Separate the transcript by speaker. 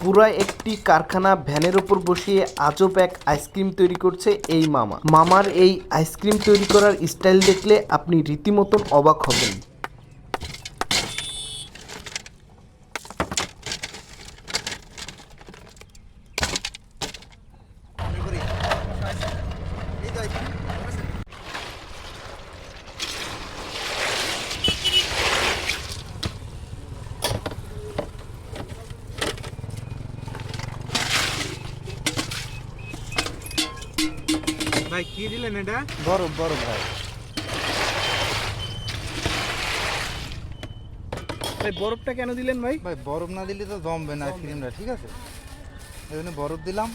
Speaker 1: পুরা একটি কারখানা ভ্যানের উপর বসিয়ে আজব এক আইসক্রিম তৈরি করছে এই মামা। মামার এই আইসক্রিম তৈরি করার স্টাইল দেখলে আপনি রীতিমতন অবাক হবেন।
Speaker 2: ভাই কি দিলেন এটা?
Speaker 3: বরফ বরফ ভাই।
Speaker 2: ভাই বরফটা কেন দিলেন ভাই?
Speaker 3: ভাই বরফ না দিলে তো জমবে না আইসক্রিমটা ঠিক আছে? এই জন্য বরফ দিলাম।